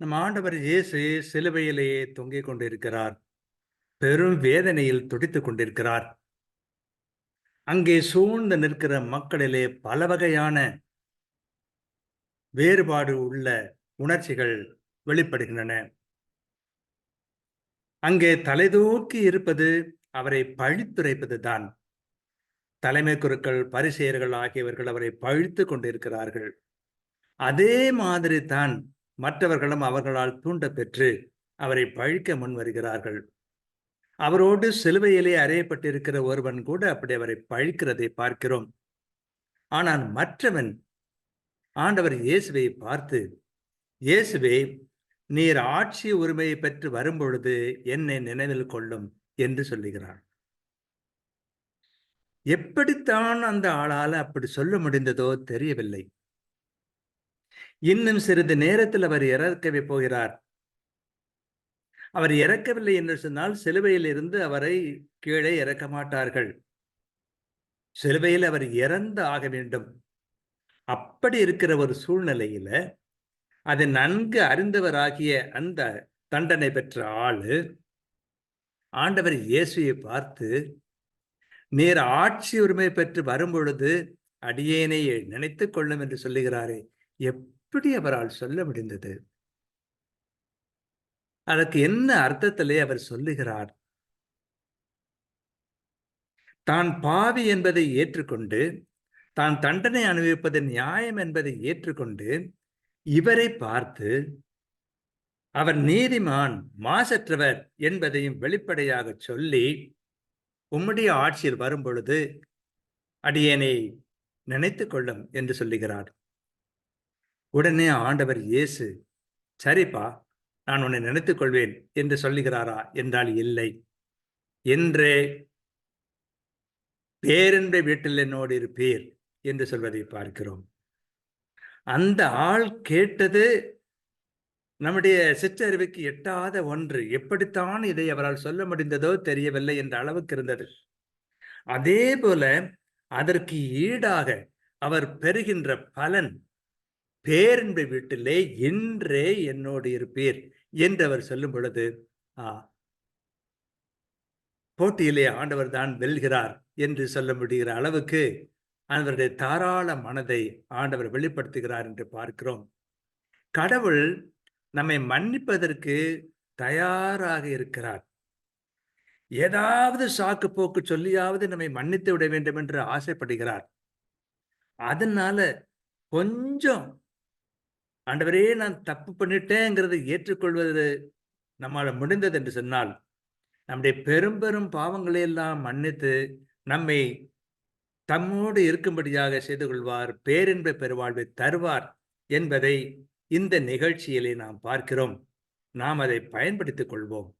நம் ஆண்டவர் இயேசு சிலுவையிலேயே தொங்கிக் கொண்டிருக்கிறார். பெரும் வேதனையில் துடித்துக் கொண்டிருக்கிறார். அங்கே சூழ்ந்து நிற்கிற மக்களிலே பல வகையான வேறுபாடு உள்ள உணர்ச்சிகள் வெளிப்படுகின்றன. அங்கே தலைதூக்கி இருப்பது அவரை பழித்துரைப்பது தான். தலைமை குருக்கள் பரிசெயர்கள் ஆகியவர்கள் அவரை பழித்து கொண்டிருக்கிறார்கள். அதே மாதிரி தான் மற்றவர்களும் அவர்களால் தூண்ட பெற்று அவரை பழிக்க முன் வருகிறார்கள். அவரோடு சிலுவையிலே அறையப்பட்டிருக்கிற ஒருவன் கூட அப்படி அவரை பழிக்கிறதை பார்க்கிறோம். ஆனால் மற்றவன் ஆண்டவர் இயேசுவை பார்த்து இயேசுவே நீர் ஆட்சி உரிமையை பெற்று வரும்பொழுது என்னை நினைவில் கொள்ளும் என்று சொல்லுகிறார். எப்படித்தான் அந்த ஆளால அப்படி சொல்ல முடிந்ததோ தெரியவில்லை. இன்னும் சிறிது நேரத்தில் அவர் இறக்கவே போகிறார். அவர் இறக்கவில்லை என்று சொன்னால் சிலுவையில் இருந்து அவரை கீழே இறக்க மாட்டார்கள். சிலுவையில் அவர் இறந்து ஆக வேண்டும். அப்படி இருக்கிற ஒரு சூழ்நிலையில அதை நன்கு அறிந்தவராகிய அந்த தண்டனை பெற்ற ஆளு ஆண்டவர் இயேசுவை பார்த்து நீர் ஆட்சி உரிமை பெற்று வரும்பொழுது அடியேனை நினைத்துக் கொள்ளும் என்று சொல்லுகிறாரே. இப்படி அவரால் சொல்ல முடிந்தது. அதற்கு என்ன அர்த்தத்திலே அவர் சொல்லுகிறார்? தான் பாவி என்பதை ஏற்றுக்கொண்டு தான் தண்டனை அனுபவிப்பது நியாயம் என்பதை ஏற்றுக்கொண்டு இவரை பார்த்து அவர் நீதிமான் மாசற்றவர் என்பதையும் வெளிப்படையாக சொல்லி உம்முடைய ஆட்சியில் வரும் பொழுது அடியேனை நினைத்து கொள்ளும் என்று சொல்லுகிறார். உடனே ஆண்டவர் இயேசு சரிப்பா நான் உன்னை நினைத்துக் கொள்வேன் என்று சொல்லுகிறாரா என்றால் இல்லை. என்றே பேரன்பை வீட்டில் என்னோடு இருப்பீர் என்று சொல்வதை பார்க்கிறோம். அந்த ஆள் கேட்டது நம்முடைய சிற்றறிவுக்கு எட்டாத ஒன்று. எப்படித்தான் இதை அவரால் சொல்ல முடிந்ததோ தெரியவில்லை என்ற அளவுக்கு இருந்தது. அதே போல அதற்கு ஈடாக அவர் பெறுகின்ற பலன் பேரன்பு வீட்டிலே என்றே என்னோடு இருப்பீர் என்று அவர் சொல்லும் பொழுது ஆ போட்டியிலே ஆண்டவர் தான் வெல்கிறார் என்று சொல்ல முடிகிற அளவுக்கு அவருடைய தாராள மனதை ஆண்டவர் வெளிப்படுத்துகிறார் என்று பார்க்கிறோம். கடவுள் நம்மை மன்னிப்பதற்கு தயாராக இருக்கிறார். ஏதாவது சாக்கு போக்கு சொல்லியாவது நம்மை மன்னித்து விட வேண்டும் என்று ஆசைப்படுகிறார். அதனால கொஞ்சம் ஆண்டவரே நான் தப்பு பண்ணிட்டேங்கிறதை ஏற்றுக்கொள்வது நம்மால் முடிந்தது என்று சொன்னால் நம்முடைய பெரும் பெரும் பாவங்களை எல்லாம் மன்னித்து நம்மை தம்மோடு இருக்கும்படியாக செய்து கொள்வார் பேரின்ப பெருவாழ்வை தருவார் என்பதை இந்த நிகழ்ச்சியிலே நாம் பார்க்கிறோம். நாம் அதை பயன்படுத்திக் கொள்வோம்.